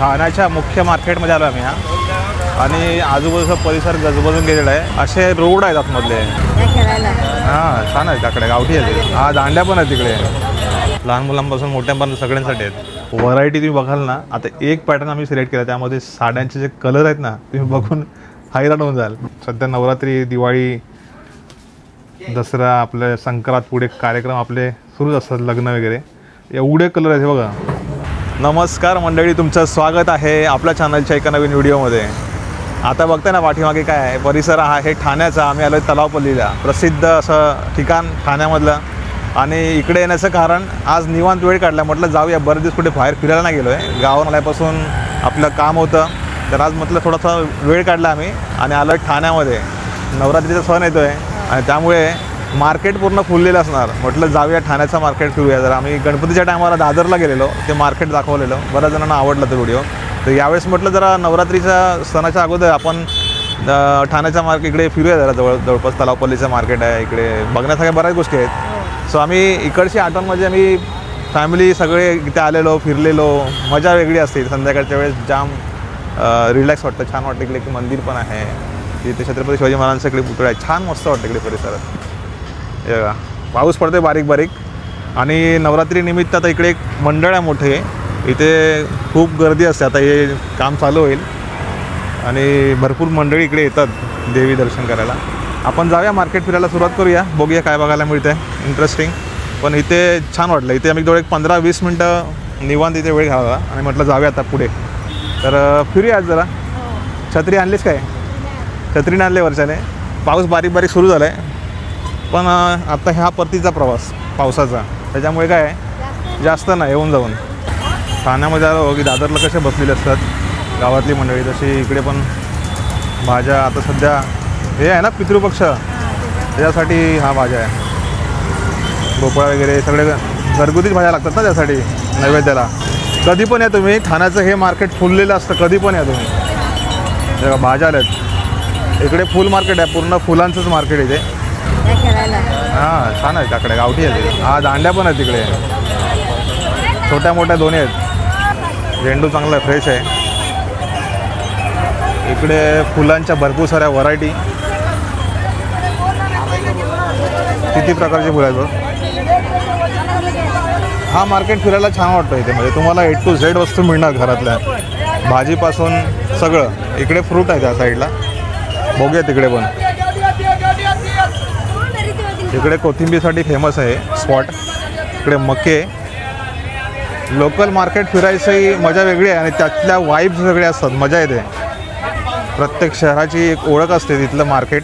ठाण्याच्या मुख्य मार्केटमध्ये आलो आम्ही हा. आणि आजूबाजूचा परिसर गजबजून गेलेला आहे. असे रोड आहेत आतमधले. हां छान आहेत त्याकडे गावठी आहेत. हा दांड्या पण आहेत तिकडे. लहान मुलांपासून मोठ्यांपर्यंत सगळ्यांसाठी आहेत. व्हरायटी तुम्ही बघाल ना आता एक पॅटर्न आम्ही सिलेक्ट केला त्यामध्ये साड्यांचे जे कलर आहेत ना तुम्ही बघून हैराण होऊन जाल. सध्या नवरात्री दिवाळी दसरा आपले संक्रांत पुढे कार्यक्रम आपले सुरूच असतात लग्न वगैरे. एवढे कलर आहेत हे बघा. नमस्कार मंडळी तुमचं स्वागत आहे आपल्या चॅनलच्या एका नवीन व्हिडिओमध्ये. आता बघताय ना पाठीमागे काय आहे? परिसर हा आहे ठाण्याचा. आम्ही आलो तलावपल्लीला. प्रसिद्ध असं ठिकाण ठाण्यामधलं. आणि इकडे येण्याचं कारण आज निवांत वेळ काढला. म्हटलं जाऊया. बरेच दिवस कुठे बाहेर फिरायला नाही गेलो आहे गावावर आल्यापासून आपलं काम होतं. तर आज म्हटलं थोडासा वेळ काढला आम्ही. आणि आलो ठाण्यामध्ये. नवरात्रीचा सण येतो आहे आणि त्यामुळे मार्केट पूर्ण फुललेलं असणार. म्हटलं जाऊया ठाण्याचं मार्केट फिरूया. जरा आम्ही गणपतीच्या टायमाला दादरला गेलेलो ते मार्केट दाखवलेलं. बऱ्याच जणांना आवडलं तो व्हिडिओ तर यावेळेस म्हटलं जरा नवरात्रीच्या सणाच्या अगोदर आपण ठाण्याच्या मार्केट इकडे फिरूया जरा जवळ जवळपास तलावपल्लीचं मार्केट आहे इकडे बघण्यासारख्या बऱ्याच गोष्टी आहेत. सो आम्ही इकडची आठवणमध्ये म्हणजे आम्ही फॅमिली सगळे इथे आलेलो फिरलेलो. मजा वेगळी असते. संध्याकाळच्या वेळेस जाम रिलॅक्स वाटतं. छान वाटतं इकडे एक मंदिर पण आहे. तिथे छत्रपती शिवाजी महाराजांचं इकडे पुतळा आहे. छान मस्त वाटतं इकडे परिसरात. बघा पाऊस पडतोय बारीक बारीक. आणि नवरात्री निमित्त आता इकडे एक मंडळ आहे मोठे. इथे खूप गर्दी असते. आता हे काम चालू होईल. आणि भरपूर मंडळी इकडे येतात देवी दर्शन करायला. आपण जाऊया मार्केट फिरायला सुरुवात करूया. बघूया काय बघायला मिळतं आहे इंटरेस्टिंग पण इथे छान वाटलं. इथे आम्ही जवळ एक पंधरा वीस मिनटं निवांत इथे वेळ घालवा आणि म्हटलं जाऊया आता पुढे. तर फिरूया आज जरा. छत्री आणलीस काय? छत्रीने आणले वर्षाने. पाऊस बारीक बारीक सुरू झाला आहे पण आता ह्या परतीचा प्रवास पावसाचा. त्याच्यामुळे काय आहे, जास्त नाही येऊन जाऊन. ठाण्यामध्ये आलो की दादरला कसे बसलेले असतात गावातली मंडळी तशी इकडे पण भाज्या आता सध्या हे आहे ना पितृपक्ष त्याच्यासाठी हा भाज्या आहे. भोपळा वगैरे सगळे घरगुतीच भाज्या लागतात ना त्यासाठी नैवेद्याला. कधी पण या तुम्ही ठाण्याचं हे मार्केट फुललेलं असतं कधी पण या तुम्ही. बघा, भाज्या आल्यात. इकडे फुल मार्केट आहे पूर्ण फुलांचंच मार्केट इथे. हां छान आहे काकडे गावठी आहे ते. हा दांड्या पण आहेत तिकडे. छोट्या मोठ्या दोन्ही आहेत. झेंडू चांगला आहे फ्रेश आहे. इकडे फुलांच्या भरपूर साऱ्या व्हरायटी किती प्रकारची फुलं आहेत बघ. हा मार्केट फिरायला छान वाटतं इथे. म्हणजे तुम्हाला ए टू झेड वस्तू मिळणार घरातल्या. भाजीपासून सगळं. इकडे फ्रूट आहे त्या साईडला बघूया तिकडे पण. इकडे कोथिंबीरसाठी फेमस आहे स्पॉट इकडे मके. लोकल मार्केट फिरायचंही मजा वेगळी आहे आणि त्यातल्या वाईब्स वेगळ्या असतात. मजा येते. प्रत्येक शहराची एक ओळख असते तिथलं मार्केट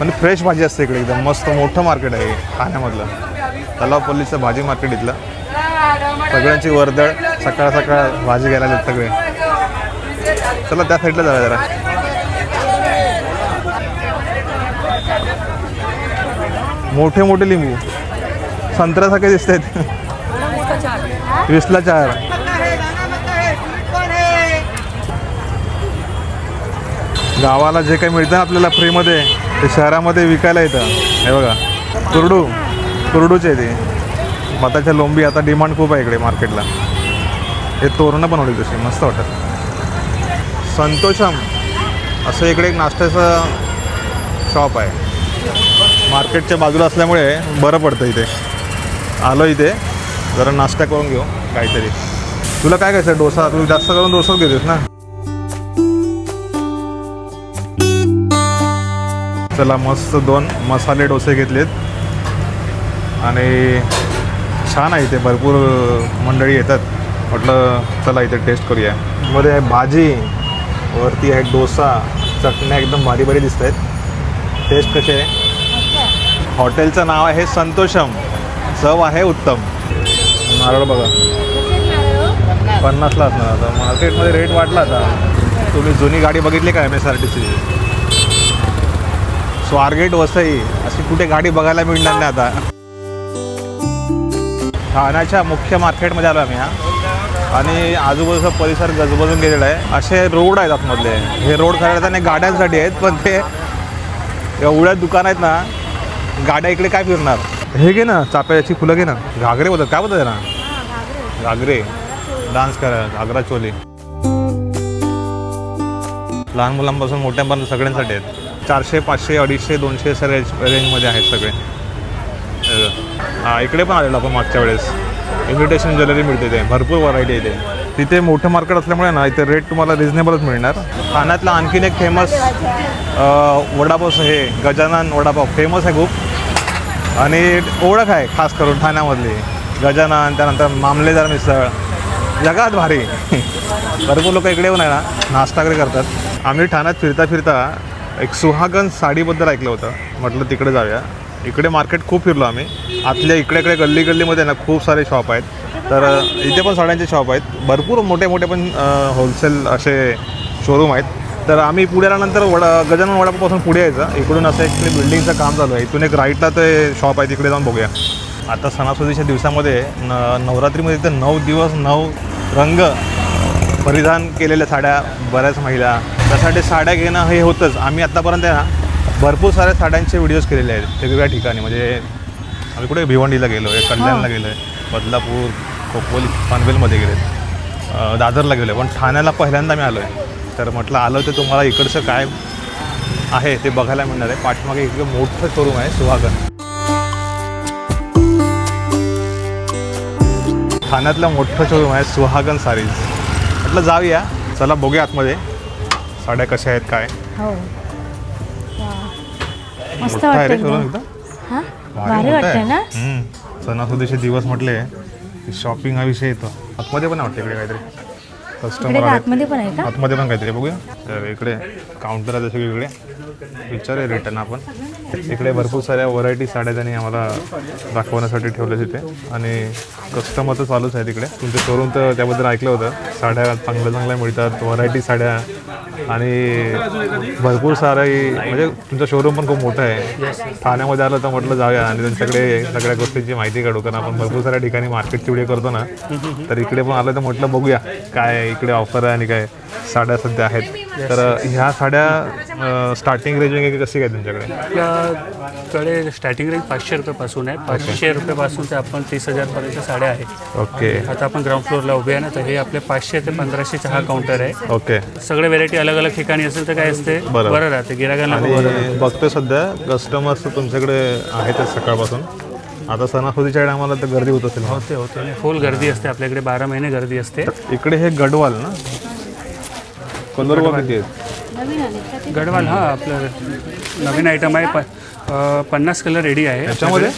पण फ्रेश भाजी असते इकडे एकदम. मस्त मोठं मार्केट आहे खाण्यामधलं. ठाण्यामधलं तलावपल्लीचं भाजी मार्केट इथलं. सगळ्यांची वर्दळ सकाळ सकाळ भाजी घ्यायला येतात सगळे. चला त्या साईडला जाऊया जरा. मोठे मोठे लिंबू. संत्र्यासारखे दिसत. आहेत वीसला चार. गावाला जे काही मिळतं ना आपल्याला फ्रीमध्ये ते शहरामध्ये विकायला येतं. हे बघा. कुरडू. कुरडूचे ते. मताच्या लोंबी आता डिमांड खूप आहे इकडे मार्केटला हे तोरणं बनवली तशी मस्त वाटत. संतोषम. असं इकडे एक नाश्त्याचं शॉप आहे. मार्केटच्या बाजूला असल्यामुळे बरं पडतं इथे. आलो इथे. जरा नाश्ता करून घेऊ काहीतरी. तुला काय घ्यायचं डोसा? तू जास्त करून डोसाच घेतेस ना? चला मस्त दोन मसाले डोसे घेतलेत. आणि छान आहे इथे भरपूर मंडळी येतात. म्हटलं चला इथे टेस्ट करूया. मध्ये आहे भाजी वरती आहे डोसा चटण्या एकदम भारी भारी दिसत आहेत टेस्ट कशी आहे? हॉटेलचं नाव आहे संतोषम. चव आहे उत्तम. नारळ बघा. पन्नासला असणार आता. मार्केटमध्ये रेट वाढला आता. तुम्ही जुनी गाडी बघितली का M S R T C Swargate Vasai. अशी कुठे गाडी बघायला मिळणार नाही आता. ठाण्याच्या मुख्य मार्केटमध्ये आलो आम्ही हा. आणि आजूबाजूचा परिसर गजबजून गेलेला आहे. असे रोड आहेत आतमधले. हे रोड नाही गाड्यांसाठी आहेत पण ते एवढ्या दुकान आहेत ना गाड्या इकडे काय फिरणार? हे घे ना चाप्याची फुलं घे ना. घागरे बोलतात काय बोलतात ना? घागरे. डान्स करायला आग्रा चोली. लहान मुलांपासून मोठ्यांपर्यंत सगळ्यांसाठी आहेत. चारशे पाचशे अडीचशे दोनशे अशा रेंज रेंजमध्ये आहेत सगळे. हे इकडे पण आलेलो आपण मागच्या वेळेस. इन्व्हिटेशन ज्वेलरी मिळते ते भरपूर व्हरायटी आहे ते तिथे मोठं मार्केट असल्यामुळे ना इथे रेट तुम्हाला रिझनेबलच मिळणार. ठाण्यातला आणखीन एक फेमस वडापाव हे गजानन वडापाव. फेमस आहे खूप. आणि ओळख आहे खास करून ठाण्यामधली. गजानन त्यानंतर मामलेदार मिसळ. जगात भारी. भरपूर लोक इकडे येऊन आहे ना नाश्ता वगैरे करतात. आम्ही ठाण्यात फिरता फिरता एक सुहागन साडीबद्दल ऐकलं होतं. म्हटलं तिकडे जाऊया. इकडे मार्केट खूप फिरलो आम्ही. आतल्या इकडे इकडे गल्ली गल्लीमध्ये ना खूप सारे शॉप आहेत. तर इथे पण साड्यांचे शॉप आहेत. भरपूर मोठे मोठे पण होलसेल असे शोरूम आहेत. तर आम्ही पुढे आल्यानंतर वडा गजानन वडापापासून पुढे यायचं. इकडून असं एक बिल्डिंगचं काम चालू आहे. इथून एक राईटला ते शॉप आहे तिकडे जाऊन बघूया. आता सणासुदीच्या दिवसामध्ये न नवरात्रीमध्ये तर नऊ दिवस नऊ रंग परिधान केलेल्या साड्या बऱ्याच महिला. त्यासाठी साड्या घेणं हे होतंच. आम्ही आत्तापर्यंत ना भरपूर साऱ्या साड्यांचे व्हिडिओज केलेले आहेत. वेगवेगळ्या ठिकाणी. म्हणजे आम्ही कुठे भिवंडीला गेलो आहे कल्याणला गेलो आहे बदलापूर खोपोली पनवेलमध्ये गेले दादरला गेलो आहे. पण ठाण्याला पहिल्यांदा मी आलो आहे. तर म्हटलं आलं तर तुम्हाला इकडचं काय आहे ते बघायला मिळणार आहे. पाठीमागे इकडे मोठं शोरूम आहे सुहागन. ठाण्यातलं मोठं शोरूम आहे सुहागन सारीज. म्हटलं जाऊया. चला बघूया आतमध्ये. साड्या कशा आहेत काय? हो. मस्त आहे रे शोरूम एकदम. भारी वाटतंय. ना. सणासुदीचे दिवस म्हटले शॉपिंग हा विषय येतो. आतमध्ये पण वाटतं इकडे काहीतरी. कस्टमर आतमध्ये पण आहे का? आतमध्ये पण काहीतरी बघूया. तर इकडे काउंटर आहे जसं इकडे. विचारूया रिटर्न आपण. इकडे भरपूर साऱ्या व्हरायटी साड्या त्यांनी आम्हाला दाखवण्यासाठी ठेवल्या तिथे आणि कस्टमर तर चालूच आहे तिकडे तुमचं शोरूम तर त्याबद्दल ऐकलं होतं. साड्या चांगल्या चांगल्या मिळतात. व्हरायटी साड्या आणि भरपूर सारी म्हणजे तुमचं शोरूम पण खूप मोठं आहे. ठाण्यामध्ये आलं तर म्हटलं जाऊया आणि त्यांच्याकडे सगळ्या गोष्टींची माहिती काढू. कारण आपण भरपूर साऱ्या ठिकाणी मार्केटची व्हिडिओ करतो ना तर इकडे पण आलं तर म्हटलं बघूया काय इकडे ऑफर आहे आणि काय. साड्या सध्या आहेत. तर ह्या साड्या स्टार्टिंग रेंज वगैरे कशी काय तुमच्याकडे? आपल्याकडे स्टार्टिंग रेंज पाचशे रुपयापासून आहे. पाचशे रुपयापासून ते आपण तीस हजारपर्यंत साड्या आहेत. ओके आता आपण ग्राउंड फ्लोअरला उभे आहे ना तर हे आपले पाचशे ते पंधराशेचा हा काउंटर आहे. ओके सगळे व्हेरायटी अलग अलग ठिकाणी असेल तर काय असते? बरोबर. बरं राहते. गिरागांना बरं राहते. आणि बघतोय सध्या कस्टमर्स तुमच्याकडे आहेतच सकाळपासून. आता सणासुदीच्या आम्हाला तर गर्दी होत असेल. होते होते. फुल गर्दी असते. आपल्याकडे बारा महिने गर्दी असते. इकडे हे गडवाल ना? कलर बघ किती आहेत? गडवाल हा आपलं नवीन आयटम आहे. प- अं, पन्नास कलर रेडी आहे. त्याच्यामध्ये?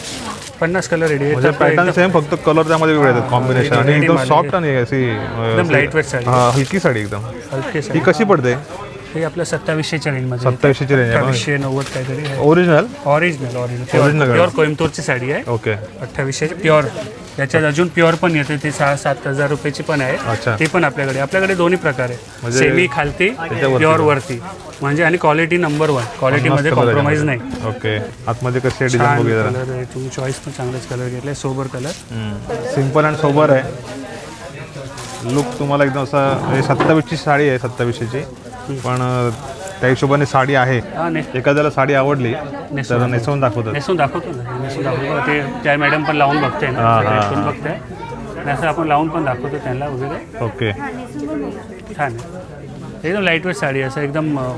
पन्नास कलर रेडी आहे. म्हणजे पॅटर्न सेम फक्त कलर त्यामध्ये वेगळे आहेत कॉम्बिनेशन आणि एकदम सॉफ्ट आणि अशी अं, एकदम lightweight साडी. हा हलकी साडी एकदम. हलके ही साडी. कशी पडते? हे आपल्या सत्तावीसशेच्या रेंजमध्ये सत्तावीसशेची रेंज आहे अठ्ठावीसशे नव्वद काहीतरी आहे. Original original Original. ऑरिजिनल आहे. प्युअर कोइंबतूरची साडी आहे. ओके अठ्ठावीसशे प्युअर त्याच्यात अजून प्युअर पण येते ती सहा सात हजार रुपयाची पण अच्छा. आहे ती पण आपल्याकडे. आपल्याकडे दोन्ही प्रकार आहे. म्हणजे सेमी खालती त्याच्यावरती प्युअर वरती. म्हणजे आणि क्वालिटी नंबर वन क्वालिटीमध्ये कॉम्प्रोमाइज नाही. ओके आतमध्ये कशी डिझाईन छान कलर आहे. तुम्ही चॉईस पण चांगलाच कलर घेतलाय sober colour simple and sober आहे. लुक तुम्हाला एकदम असा हे सत्तावीसची साडी आहे सत्तावीसशेची पण अं, त्या हिशोबाने साडी आहे. हा ने एखाद्याला साडी आवडली तर नेसवून दाखवतात. नेसून दाखवतो ना नेसून दाखवतो. ते त्या मॅडम पण लावून बघते ना हा, नेसून बघते आणि असं आपण लावून पण दाखवतो त्यांना वगैरे. ओके. छान आहे. एकदम लाईटवेट साडी आहे असं एकदम अं,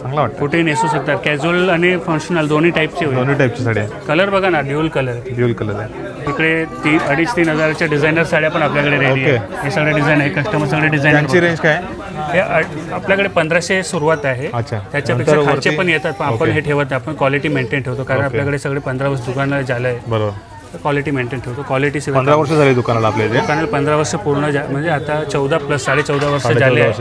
चांगला वाटतं. कुठेही नेसू शकतात. कॅज्युअल आणि फंक्शनल दोन्ही टाईपचे होईल. दोन्ही टाईपची साडी आहे. कलर बघा ना ड्युअल कलर ड्युअल कलर आहे. इकडे तीन अडीच तीन हजाराच्या डिझायनर साड्या पण आपल्याकडे रेडी Okay. आहे हे सगळे डिझाईन आहे कस्टमर सगळे त्यांची डिझाईन रेंज काय? हे आपल्याकडे पंधराशे सुरुवात आहे अच्छा. त्याच्यापेक्षा नंतर खालचे वरती- पण येतात पण आपण. हे ठेवत नाही. आपण क्वालिटी मेंटेन ठेवतो कारण. आपल्याकडे सगळे पंधरा वर्ष दुकानाला झालं आहे बरोबर क्वालिटी मेंटेन ठेवतो. क्वालिटी पंधरा वर्ष झाली दुकानाला आपल्या इथे? दुकानाला पंधरा वर्ष पूर्ण जा- म्हणजे आता चौदा प्लस साडे चौदा वर्ष झाले. आहे.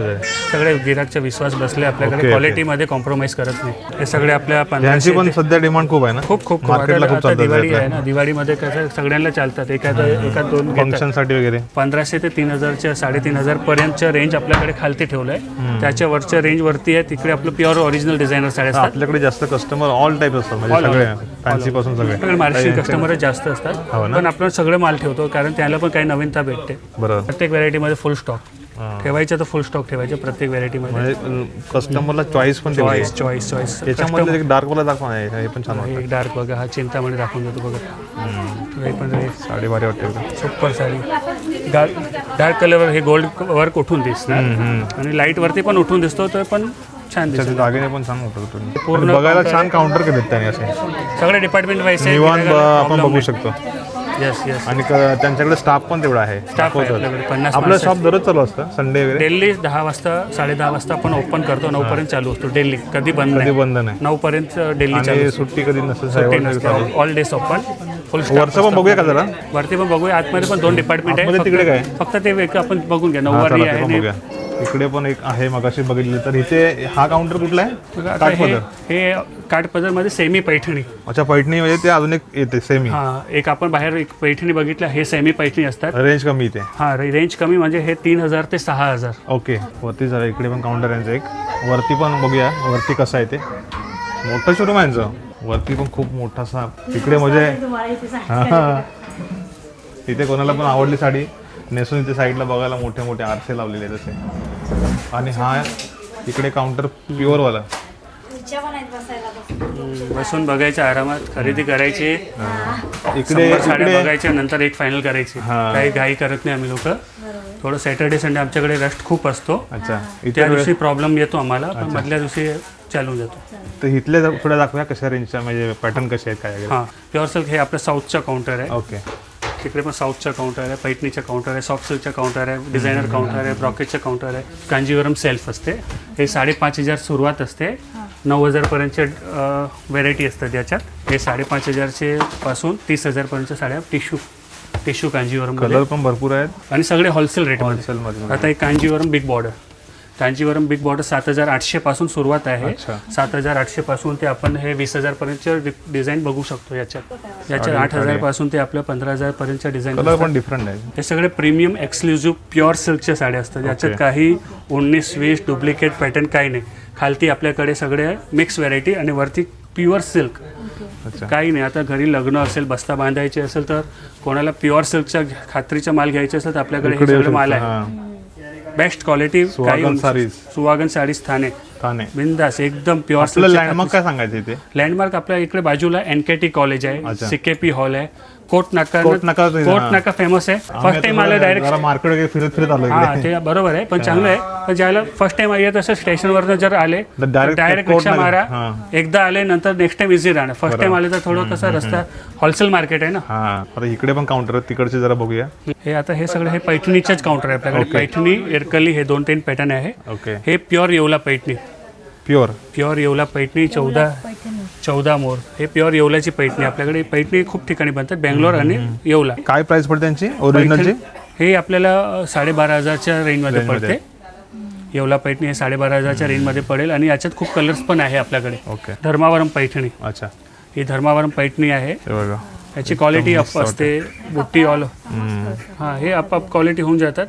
सगळे गिराकचा विश्वास बसले आपल्याकडे. क्वालिटीमध्ये कॉम्प्रोमाइज करत नाही. हे सगळे आपल्या यांची पंधराशे पण सध्या डिमांड खूप आहे ना? खूप खूप खूप. मार्केटला आता खूप आता चालतात दिवाळी. आहे ना. दिवाळीमध्ये कसं सगळ्यांना चालतात. एखादं एखाद दोन घेतात. फंक्शनसाठी वगैरे. पंधराशे ते तीन हजारच्या साडेतीन हजार पर्यंतच्या रेंज आपल्याकडे खालती ठेवलं आहे त्याच्या वरच्या रेंज वरती आहे. तिकडे आपलं प्युअर ओरिजिनल डिझायनर साड्या असतात. आपल्याकडे जास्त कस्टमर ऑल टाईप असतात म्हणजे All, all. सगळे फॅन्सी पासून सगळे. आपल्याकडे कस्टमरच जास्त असतात. हो ना? पण आपण सगळे माल ठेवतो कारण त्याला पण काही नवीनता भेटते. बरोबर. प्रत्येक व्हरायटीमध्ये फुल स्टॉक हां. ठेवायचं तर फुल स्टॉक ठेवायचं प्रत्येक व्हरायटीमध्ये. म्हणजे कस्टमरला चॉईस पण तेवढी चॉईस आहे. चॉईस चॉईस त्याच्यामध्ये एक डार्क वाला दाखवा आहे हे पण छान वाटतं. एक डार्क बघा हा चिंतामणी दाखवून देतो बघा. हे पण साडी भारी वाटते एकदम सुपर साडी. डार्क कलरवर हे गोल्ड वर्क उठून दिसणार? आणि लाईटवरती पण उठून दिसतो तर पण छान जागेने पण छान तुम्ही. पूर्ण आणि बघायला counter छान काउंटर केलेत त्याने असे. सगळे डिपार्टमेंट वाईज निवांत ब- आपण बघू शकतो. येस येस आणि क- त्यांच्याकडे स्टाफ पण तेवढा आहे. आहे दाखवतात. आपल्याकडे, पन्नास आपलं माणसं. शॉप दररोज चालू असतं संडे वगैरे. डेली दहा वाजता साडे दहा वाजता आपण ओपन करतो नऊपर्यंत चालू असतो डेली कधी बंद कधी नाही. बंद नाही. नऊपर्यंत डेली चालू आणि असतो. सुट्टी कधी नसेल चालू. ऑल डेज ओपन वरचं पण बघूया का जरा? वरती पण बघूया. आतमध्ये पण दोन डिपार्टमेंट आहे आतमध्ये तिकडे फक्त- फक्त ते एक आपण बघून घ्या. हा, नऊवारी चला ते आहे पण आणि बघूया. इकडे पण एक आहे मगाशी बघितलं. तर इथे हा काउंटर कुठला आहे? आता हे काठपदर हे काठपदरमध्ये सेमी पैठणी. अच्छा पैठणी म्हणजे ते अजून एक येते सेमी हा एक आपण बाहेर एक पैठणी बघितलं हे सेमी पैठणी असतात. रेंज कमी इथे. हा रे- रेंज कमी म्हणजे हे तीन हजार ते सहा हजार. ओके वरती जरा इकडे पण काउंटर यांचं एक. वरती पण बघूया वरती कसं आहे ते. मोठं शोरूम आहे यांचं. वरती पण खूप मोठासा इकडे म्हणजे हा, हा. इथे कोणाला पण आवडली साडी नेसून इथे साईडला बघायला मोठे मोठे आरसे लावलेले तसे. आणि हा इकडे काउंटर प्युअरवाला हम्म, बसून बघायच्या आरामात खरेदी करायची. इकडे साड्या बघायच्या नंतर एक फायनल करायची. हा. काही घाई करत नाही आम्ही लोक. थोडं सॅटर्डे संडे आमच्याकडे रस्ट खूप असतो. अच्छा. त्या इथे दिवशी प्रॉब्लेम येतो आम्हाला पण मधल्या दिवशी चालून जातो. तर इथले जर थोड्या दाखवूया कशा रेंजच्या म्हणजे पॅटर्न कसे आहेत काय वगैरे. हां प्युअर सिल्क हे आपलं साऊथचा काउंटर आहे. ओके तिकडे पण साऊथचा काउंटर आहे पैठणीचा काउंटर आहे सॉफ्ट सिल्कचा काउंटर आहे डिझायनर काउंटर आहे ब्रॉकेटचा काउंटर आहे. कांजीवरम सेल्फ असते. हे साडेपाच हजार सुरुवात असते. नऊ हजारपर्यंतचे व्हेरायटी असतात याच्यात. हे साडेपाच हजारचे पासून तीस हजारपर्यंतच्या साड्या टिश्यू टिश्यू कांजीवरम कलर पण भरपूर आहेत. आणि सगळे होलसेल रेटमध्ये होलसेलमध्ये आता एक Kanjeevaram big border Kanjeevaram big border सात हजार आठशे पासून सुरुवात आहे. अच्छा. सात हजार आठशे पासून ते आपण हे वीस हजार पर्यंतचे डिझाईन बघू शकतो याच्यात. याच्यात आठ हजारपासून ते आपल्या पंधरा हजार पर्यंतच्या डिझाईन कलर पण डिफरंट आहे. हे सगळे प्रीमियम एक्सक्लुझिव्ह प्युअर सिल्कच्या साड्या असतात. याच्यात काही उन्नीस वीस डुप्लिकेट पॅटर्न काही नाही. खालती आपल्याकडे सगळे मिक्स व्हरायटी आणि वरती प्युअर सिल्क अच्छा. काही नाही. आता घरी लग्न असेल बस्ता बांधायचे असेल तर कोणाला प्युअर सिल्कच्या खात्रीचा माल घ्यायचा असेल तर आपल्याकडे हे सगळं माल आहे. Best quality Suhagan sarees. Suhagan saris Thane Thane बिंदास एकदम प्युअर लँडमार्क काय सांगायचं इथे लँडमार्क आपल्या इकडे बाजूला एन के टी कॉलेज आहे. सीकेपी हॉल आहे कोट नाका कोट नाका तो- कोट. नाका फेमस आहे. फर्स्ट टाइम आलं डायरेक्ट जरा मार्केट वगैरे फिरत फिरत आलो हा इकडे. ते बरोबर आहे पण चांगलं आहे. पण ज्याला फर्स्ट टाइम येत असं स्टेशनवरनं जर आले तर direct डायरेक्ट कोट रिक्षा. मारा. हा. एकदा आले नंतर नेक्स्ट टाइम इझी राहणार. फर्स्ट टाइम आले तर थोडं कसं रस्ता होलसेल मार्केट आहे ना. हा आता इकडे पण काउंटर तिकडचे जरा बघूया. हे आता हे सगळं हे पैठणीचंच काउंटर आहे आपल्याकडे. पैठणी एरकली हे दोन तीन पॅटर्न आहे. ओके. हे pure Yeola Paithani. Pure. Pure Yeola Paithani चौदा चौदा मोर. हे प्युअर येवल्याची पैठणी. आपल्याकडे पैठणी खूप ठिकाणी बनतात बेंगलोर आणि येवला. काय प्राइस पडते त्यांची ओरिजिनलची हे आपल्याला साडेबारा हजारच्या रेंजमध्ये रेंजमध्ये. पडते. येवला पैठणी हे साडेबारा हजारच्या रेंजमध्ये पडेल आणि याच्यात खूप कलर्स पण आहे आपल्याकडे. ओके धर्मावरम पैठणी. अच्छा. ही धर्मावरम पैठणी आहे. हे बघा. याची क्वालिटी अप असते बुट्टी ऑल. हां हे अप अप क्वालिटी होऊन जातात.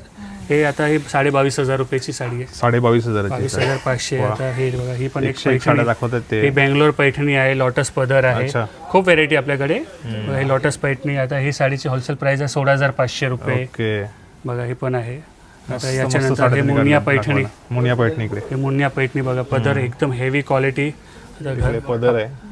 हे आता हे साडे बावीस हजार रुपयाची साडी आहे. साडे बावीस बावीस हजार पाचशे आता हे बघा ही पण एक एकशे एक साड्या पैठणी दाखवतात ते. ही बेंगलोर पैठणी आहे लॉटस पदर आहे. अच्छा. खूप व्हेरायटी आपल्याकडे. हे लॉटस पैठणी आता ही साडीची होलसेल प्राइस आहे सोळा हजार पाचशे रुपये. ओके. बघा हे पण आहे. आता मस्त- मस्त याच्यानंतर साड्या हे मुनिया पैठणी. दाखवायला. मुनिया पैठणी इकडे हे मुनिया पैठणी बघा पदर एकदम हेवी क्वालिटी इकडे पदर आहे.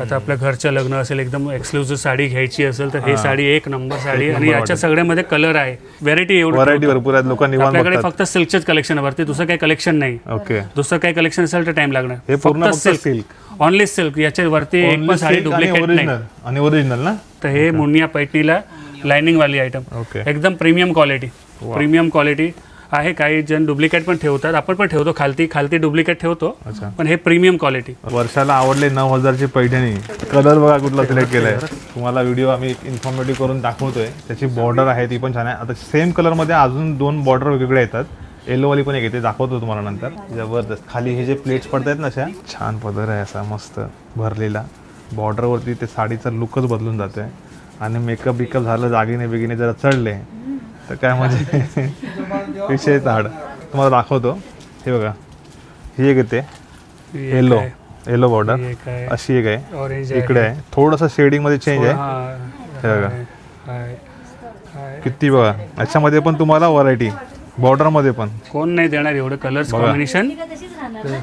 आता आपल्या घरचं लग्न असेल एकदम एक्सक्लुझिव्ह साडी घ्यायची असेल तर हे साडी एक नंबर साडी आणि याच्या सगळ्यामध्ये कलर आहे. व्हेरायटी एवढी व्हरायटी भरपूर आहेत लोक निवांत आपल्याकडे फक्त सिल्कचेच कलेक्शन आहे वरती दुसरं काही कलेक्शन नाही. ओके दुसरं काही कलेक्शन असेल तर टाइम लागणार. हे पूर्ण फक्त सिल्क ऑनली सिल्क याच्या वरती एक पण साडी डुप्लिकेट नाही. आणि ओरिजिनल ना? तर हे मुनिया पैठणीला लाइनिंग वाली आयटम ओके एकदम प्रीमियम क्वालिटी प्रीमियम क्वालिटी आहे काही जण डुप्लिकेट पण ठेवतात. आपण पण ठेवतो खालती खालती डुप्लिकेट ठेवतो अच्छा. पण हे प्रीमियम क्वालिटी वर्षाला आवडले नऊ हजारची पैठणी. कलर बघा कुठला सिलेक्ट केलाय. तुम्हाला व्हिडिओ आम्ही इन्फॉर्मेटिव्ह करून दाखवतोय. त्याची बॉर्डर आहे ती पण छान आहे. आता सेम कलरमध्ये अजून दोन बॉर्डर वेगवेगळे येतात. येलोवाली पण एक येते दाखवतो तुम्हाला नंतर. जबरदस्त. खाली हे जे प्लेट्स पडतायत ना अशा छान पदर आहे असा मस्त भरलेला. बॉर्डरवरती ते साडीचा लुकच बदलून जातोय. आणि मेकअप बिकअप झालं जागीने बिगीने जरा चढले. तर काय म्हणजे विषय ताड तुम्हाला दाखवतो. हे बघा. ही एक येते. येलो येलो बॉर्डर अशी एक आहे. इकडे आहे. थोडंसं शेडिंगमध्ये चेंज आहे. हे बघा. किती बघा. याच्यामध्ये पण तुम्हाला व्हरायटी बॉर्डरमध्ये पण. कोण नाही देणार एवढं कलर्स. कॉम्बिनेशन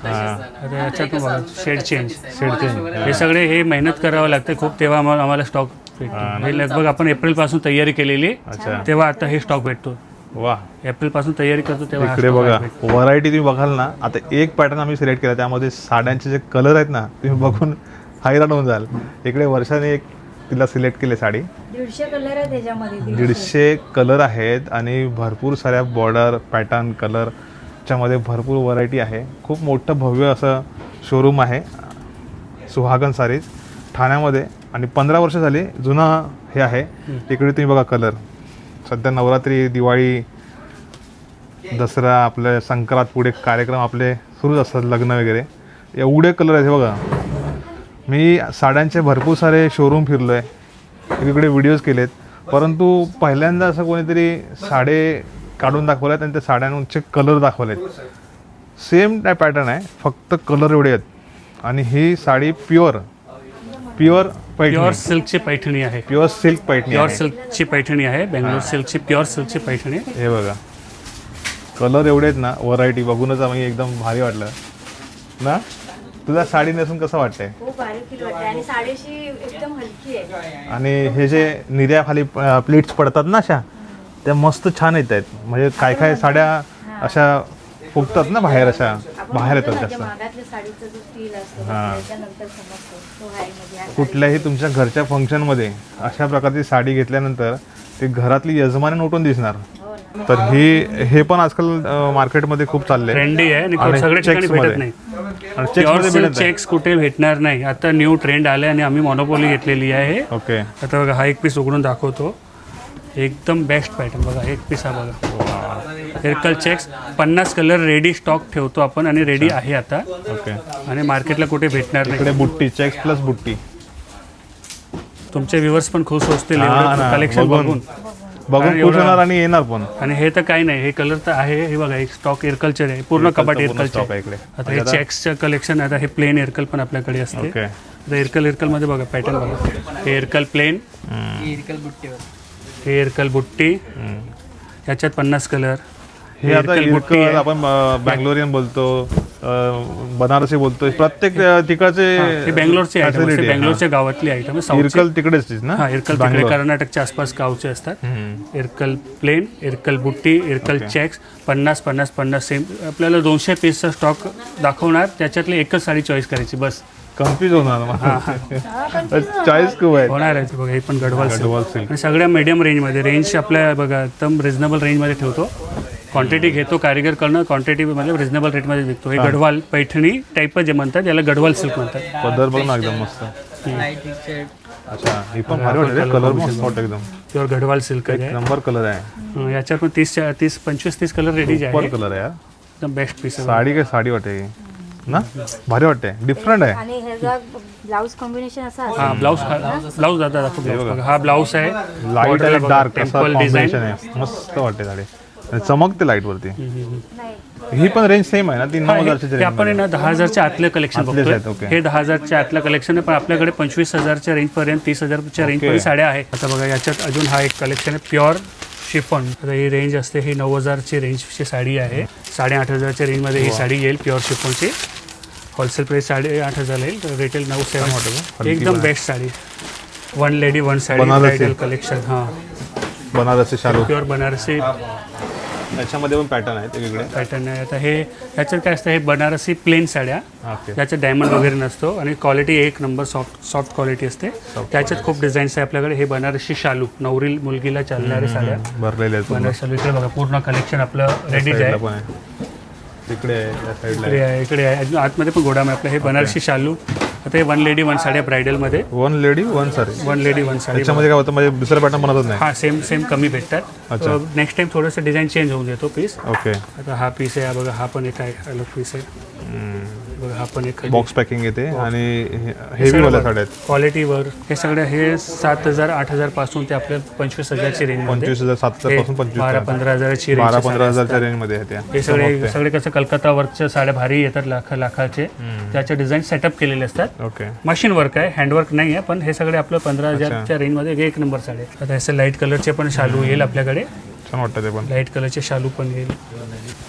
हा. याच्यातून शेड चेंज शेड चेंज हे सगळे हे मेहनत करावं लागते. खूप तेव्हा आम्हाला आम्हाला स्टॉक हे लगभग आपण एप्रिलपासून तयारी केलेली. अच्छा. तेव्हा आता हे स्टॉक भेटतो. वा. एप्रिलपासून तयारी करतो तेव्हा हा इकडे बघा. व्हरायटी तुम्ही बघाल ना आता एक पॅटर्न आम्ही सिलेक्ट केला त्यामध्ये साड्यांचे जे कलर आहेत ना तुम्ही बघून हैराण होऊन जाल. इकडे वर्षाने एक तिला सिलेक्ट केली साडी. दीडशे कलर आहे त्याच्यामध्ये दीडशे. कलर आहेत आणि भरपूर साऱ्या बॉर्डर पॅटर्न कलरच्यामध्ये भरपूर व्हरायटी आहे. खूप मोठं भव्य असं शोरूम आहे. सुहागन सारीज ठाण्यामध्ये आणि पंधरा वर्ष झाली जुनं हे आहे. इकडे तुम्ही बघा कलर सध्या नवरात्री दिवाळी दसरा आपले संक्रांत पुढे कार्यक्रम आपले सुरूच असतात लग्न वगैरे. एवढे कलर आहेत हे बघा. मी साड्यांचे भरपूर सारे शोरूम फिरलो आहे वेगवेगळे व्हिडिओज केलेत. परंतु पहिल्यांदा असं कोणीतरी साडे काढून दाखवल्यात आणि त्या साड्यांचे कलर दाखवलेत. सेम त्या पॅटर्न आहे फक्त कलर एवढे आहेत. आणि ही साडी प्युअर प्युअर प्युअर सिल्कची पैठणी आहे. प्युअर सिल्क पैठणी प्युअर आहे. सिल्कची पैठणी आहे. बेंगलोर सिल्कची प्युअर सिल्कची पैठणी. हे बघा. कलर एवढे आहेत ना व्हरायटी बघूनच आम्ही एकदम भारी वाटलं. ना? तुला साडी नेसून कसं वाटतंय? खूप भारी फील वाटते आणि साडीशी एकदम हलकी आहे. आणि हे जे निर्या खाली प्लेट्स पडतात ना अशा त्या मस्त छान येत आहेत म्हणजे काय काय साड्या अशा फुगतात ना बाहेर अशा? बाहेर येतात जास्त. मागातल्या साडीचा जो फील असतो हा. त्याच्यानंतर समजतो. तो आहे म्हणजे कुठल्याही तुमच्या घरच्या फंक्शनमध्ये अशा प्रकारची साडी घेतल्यानंतर ते घरातली यजमानी उठून दिसणार. हो तर ही हे पण आजकाल मार्केटमध्ये खूप चालले ट्रेंडी आहे मध्ये. मिळत आहे चेक्स कुठे भेटणार नाही. आता न्यू ट्रेंड आले आणि आम्ही मॉनोपोली घेतलेली आहे. ओके आता बघा हा एक पीस उघडून दाखवतो. एकदम बेस्ट पॅटर्न बघा एक पीस हा बघा. हेरकल चेक्स पन्नास कलर रेडी स्टॉक ठेवतो आपण आणि रेडी आहे आता. ओके. आणि मार्केटला कुठे भेटणार नाही. इकडे बुट्टी चेक्स प्लस बुट्टी. तुमचे व्ह्युअर्स पण खुश असतील हा ना, कलेक्शन बघून. बघून. बघून आणि खुश एवढा- होणार आणि येणार पण. आणि हे तर काही नाही. हे कलर तर आहे. हे बघा एक स्टॉक एअरकलचर आहे पूर्ण Aircalचं कपाट पूर्ण एअरकलचे stock आहे इकडे. आता हे चेक्सचं कलेक्शन आता हे प्लेन एअरकल पण आपल्याकडे असते. ओके. आता एअरकल एअरकलमध्ये बघा पॅटर्न बघा. हे एअरकल प्लेन हे एअरकल बुट्टी याच्यात पन्नास कलर हे आता इरकल आपण बँगलोरियन बोलतो अं, बनारसी बोलतो प्रत्येक अं, तिकडचे बेंगलोरचे आयटम facility आहे. बेंगलोरच्या गावातली आयटम. साऊथचे इरकल तिकडेच ना हा एअरकल तिकडे बँगलोर. कर्नाटकच्या आसपास गावचे असतात. एअरकल प्लेन एअरकल बुट्टी एअरकल चेक्स पन्नास पन्नास पन्नास सेम आपल्याला दोनशे पीसचा स्टॉक दाखवणार त्याच्यातली एकच साडी चॉईस करायची बस कन्फ्युज होणार मला. चॉईस खूप आहे होणार. आहे बघा हे पण गडवाल. गडवाल सिल्क आणि सगळ्या मीडियम रेंजमध्ये रेंज आपल्या बघा एकदम रिझनेबल रेंजमध्ये ठेवतो. क्वांटिटी घेतो कारिगर करणं क्वांटिटी म्हणजे रिझनेबल रेटमध्ये विकतो. हे गडवाल पैठणी टाईप जे म्हणतात याला गडवाल सिल्क म्हणतात. पदर बघ ना एकदम मस्त. अच्छा ही पण भारी वाटते कलर मस्त वाटतं एकदम. प्युअर गडवाल सिल्क एक आहे. नंबर कलर आहे. याच्यात पण तीस तीस पंचवीस तीस कलर रेडी आहे कलर आहे एकदम बेस्ट पीस आहे. साडी काय साडी वाटते. ना? भारी वाटते डिफरंट आहे. आणि ह्याचा ब्लाऊज कॉम्बिनेशन असा हा ब्लाऊज ब्लाऊज दादा दाखव blouse बघा. हा ब्लाऊज आहे. लाइट आणि डार्क design. कॉम्बिनेशन आहे. मस्त वाटते साडी. आणि चमकते लाइट वरती. नाही. ही पण रेंज सेम आहे ना? ती नऊ हे हजारच्या हे आपण आहे ना दहा हजारच्या आतलं कलेक्शन आतलेच आहेत, बघतोय ओके. हे दहा हजारच्या आतलं कलेक्शन आहे पण आपल्याकडे पंचवीस हजारच्या रेंज पर्यंत तीस हजारच्या रेंज पर्यंत साड्या आहेत. आता बघा याच्यात अजून हा एक कलेक्शन आहे प्युअर शिफॉन आता ही रेंज असते ही नऊ हजारची रेंजची साडी आहे. साडेआठ हजारच्या रेंजमध्ये ही साडी येईल प्युअर शिफॉनची होलसेल प्राईस साडेआठ हजार येईल. रिटेल नऊ सेवन हलकी एकदम best sari. One lady one sari. Bridal collection हां. बनारसी शालू. प्युअर बनारसी. त्याच्यामध्ये पण पॅटर्न आहेत वेगळे पॅटर्न आहे. आता हे ह्याच्यात काय असतं हे बनारसी प्लेन साड्या. त्याच्यात डायमंड वगैरे नसतो आणि क्वालिटी एक नंबर सॉफ्ट सॉफ्ट क्वालिटी असते. त्याच्यात खूप डिझाईन्स आहे आपल्याकडे. हे बनारसी शालू नवरील मुलगीला चालणाऱ्या साड्या. भरलेले आहेत पूर्ण. बनारसी शालू. इकडे बघा पूर्ण कलेक्शन आपलं रेडीच आहे. आहे. तिकडे आहे त्या साईडला इकडे आहे इकडे आहे. अजून आतमध्ये पण गोडाम आहे आपलं. हे बनारसी शालू. आता हे वन लेडी वन साड्या ब्रायडलमध्ये one lady one sari one lady one sari त्याच्यामध्ये काय होतं? म्हणजे दुसरं पॅटर्न बनतच नाही. हा सेम सेम कमी भेटतात. अच्छा. नेक्स्ट टाइम थोडंसं डिझाईन चेंज होऊन देतो पीस ओके आता हा पीस आहे हा बघा हा पण एक आहे अलग पीस आहे. हा पण एक बॉक्स पॅकिंग येते आणि हेवी वाल्या साड्या आहेत. क्वालिटीवर हे सगळे हे सात हजार आठ हजारपासून ते आपल्या पंचवीस हजारची रेंज पंचवीस हजार सात हजारपासून पंचवीस बारा. पंधरा हजाराची बारा रेंज पंधरा हजारच्या रेंजमध्ये त्या. हे सगळे सगळे कसं कलकत्ता वर्कच्या साड्या भारी येतात लाखा लाखाचे. त्याचे डिझाईन सेटअप केलेले असतात. ओके. मशीन वर्क आहे हँडवर्क नाही आहे पण हे सगळे आपलं पंधरा हजारच्या रेंजमध्ये एक नंबर साडे आता असं लाइट कलरचे पण शालू येईल आपल्याकडे. छान वाटतं ते पण. लाइट कलरचे शालू पण येईल.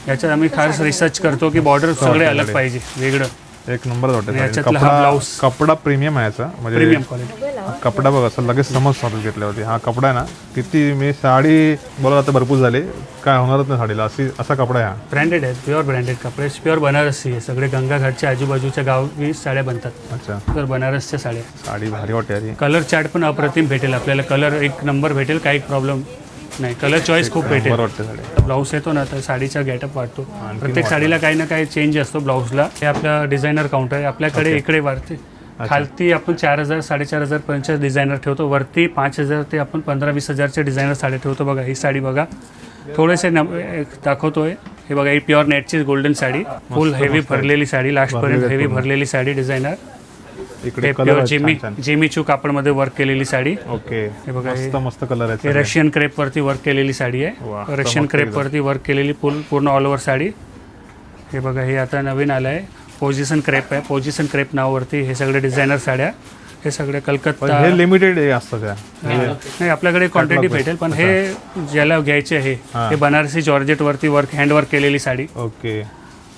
याच्यात आम्ही खास रिसर्च करतो की बॉर्डर सगळे अलग पाहिजे वेगळं. एक नंबर वाटतं. याच्यातला हा कपडा blouse. कपडा प्रीमियम आहे याचा. म्हणजे प्रीमियम क्वालिटी बघूया कपडा बघ असं लगेच समज चालू घेतले होते. हा कपडा आहे ना किती मी साडी बोला आता भरपूर झाली. काय होणारच नाही साडीला. अशी असा कपडा आहे हा. ब्रँडेड आहेत प्युअर ब्रँडेड कपडे. प्युअर बनारसी आहे. सगळे गंगाघाटच्या आजूबाजूच्या गावी साड्या बनतात. अच्छा. प्युअर बनारसच्या साड्या. साडी भारी वाटते अरे कलर चार्ट पण अप्रतिम भेटेल. आपल्याला कलर एक नंबर भेटेल काही प्रॉब्लेम नाही कलर चॉईस खूप भेटेल. वाटते साडी. ब्लाऊज येतो ना तर साडीचा गेटअप वाटतो प्रत्येक साडीला काही ना काही चेंज असतो ब्लाऊजला हे आपलं डिझायनर काउंटर आहे. आपल्याकडे इकडे वरती खालती आपण चार हजार साडेचार हजार पर्यंतच्या डिझायनर ठेवतो. वरती पाच हजार ते आपण पंधरा वीस हजारचे डिझायनर साडी ठेवतो बघा. ही साडी बघा. थोडेसे नम दाखवतोय. हे बघा ही प्युअर नेटची गोल्डन साडी. फुल हेवी भरलेली साडी. लास्टपर्यंत हेवी भरलेली साडी डिझायनर इकडे कलर जेमी छान. जेमीचू कापडमध्ये वर्क केलेली साडी. ओके हे बघा मस्त मस्त कलर हे सगळे. रशियन क्रेपवरती वर्क केलेली साडी आहे. रशियन चमकते क्रेपवरती वर्क केलेली पूर्ण पूर्ण ऑल ओव्हर साडी. हे बघा हे आता नवीन आलं आहे पोझिशन क्रेप आहे. पोझिशन क्रेप नावावरती हे सगळे डिझायनर साड्या. हे सगळे कलकत्ता हे लिमिटेड असतं त्या नाही आपल्याकडे क्वांटिटी भेटेल पण हे ज्याला घ्यायचे आहे हा. बनारसी जॉर्जेटवरती वर्क हँडवर्क केलेली साडी. ओके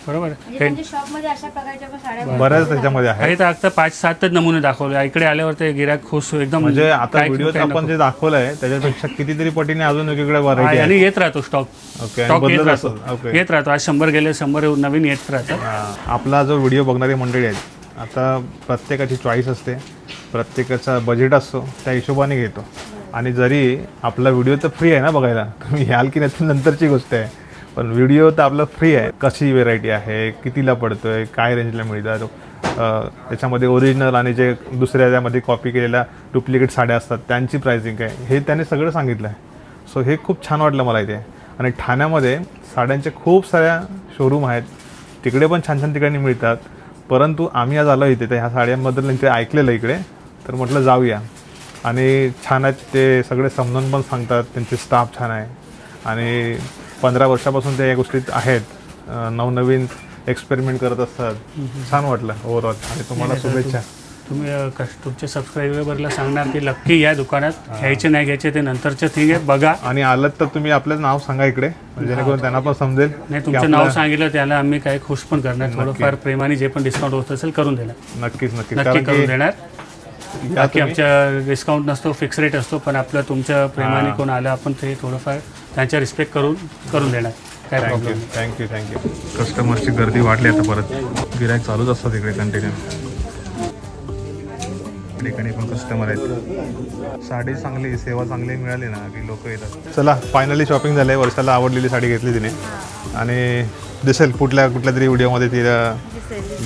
बरोबर. म्हणजे त्यांच्या शॉपमध्ये अशा प्रकारच्या पण साड्या बऱ्याच त्याच्यामध्ये आहे हे तर आता पाच सातच नमुने दाखवले. इकडे आल्यावर ते गिराक खुश एकदम म्हणजे आता काय- व्हिडिओ काय आपण नको. जे दाखवलंय त्याच्यापेक्षा कितीतरी पटीने अजून वेगवेगळ्या हा, व्हरायटी आणि येत राहतो स्टॉक ओके आणि स्टॉक येत बदलत राहतो. ओके येत राहतो. आज शंभर गेले शंभर नवीन येत राहतात. हा, आपला जो व्हिडिओ बघणारी मंडळी आहेत आता प्रत्येकाची चॉईस असते. प्रत्येकाचा बजेट असतो त्या हिशोबाने घेतो. आणि जरी आपला व्हिडिओ तर फ्री आहे ना बघायला. तुम्ही याल की नाही ती नंतरची गोष्ट आहे. पण व्हिडिओ तर आपला फ्री आहे. कशी व्हेरायटी आहे कितीला पडतोय काय रेंजला मिळतात? त्याच्यामध्ये ओरिजिनल आणि जे दुसऱ्या त्यामध्ये कॉपी केलेल्या डुप्लिकेट साड्या असतात त्यांची प्राइसिंग काय? हे त्याने सगळं सांगितलं आहे सो हे खूप छान वाटलं मला इथे. आणि ठाण्यामध्ये साड्यांचे खूप साऱ्या शोरूम आहेत. तिकडे पण छान छान ठिकाणी मिळतात. परंतु आम्ही आज आलो इथे तर ह्या साड्यांबद्दल त्यांचे ऐकलेलं इकडे. तर म्हटलं जाऊया. आणि छान आहेत ते सगळे समजून पण सांगतात त्यांचे स्टाफ छान आहे. आणि पंधरा वर्षापासून ते या गोष्टीत आहेत. नवनवीन एक्सपेरिमेंट करत असतात. छान वाटलं ओव्हरऑल आणि तुम्हाला शुभेच्छा. तुम्ही कस- तुमच्या सबस्क्रायबरला सांगणार की नक्की या दुकानात घ्यायचे नाही घ्यायचे ते नंतरचं थिंग आहे. बघा. आणि आलं तर तुम्ही आपलं नाव सांगा इकडे. जेणेकरून त्यांना पण समजेल नाही तुमचं नाव सांगितलं त्याला आम्ही काय खुश पण करणार थोडंफार प्रेमाने जे पण डिस्काउंट होत असेल करून देणार. नक्कीच नक्की कारण करून देणार. बाकी आमच्या डिस्काउंट नसतो फिक्स रेट असतो पण आपलं तुमच्या प्रेमाने. कोण आलं आपण ते थोडंफार त्यांच्या रिस्पेक्ट करून करून देणार. काय thank you problem thank you thank you कस्टमर्सची गर्दी वाढली आता परत. गिरायक चालूच असतात इकडे कंटिन्यू ठिकाणी पण कस्टमर आहेत. साडी चांगली सेवा चांगली मिळाली ना की लोक येतात. चला फायनली शॉपिंग झालंय. वर्षाला आवडलेली साडी घेतली तिने. आणि दिसेल कुठल्या कुठल्या तरी व्हिडिओमध्ये तिला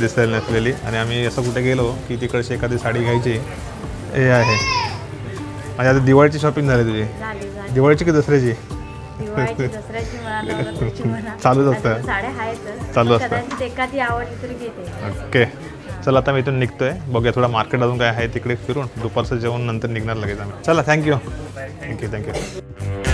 दिसेल नसलेली आणि आम्ही असं कुठे गेलो की तिकडची एखादी साडी घ्यायची. हे आहे. म्हणजे आता दिवाळीची शॉपिंग झाली तुझी. झाली झाली. दिवाळीची की दसऱ्याची? दिवाळीची दसऱ्याची म्हणा नवरात्रीची म्हणा. चालूच असतं. साड्या चालू असतं. कदाचित एखादी आवडली तरी घेते. ओके. चला आता मी इथून निघतोय. बघूया थोडा मार्केट अजून काय आहे तिकडे फिरून. दुपारचं जेवण नंतर निघणार लगेच आम्ही. चला थँक्यू थँक्यू थँक्यू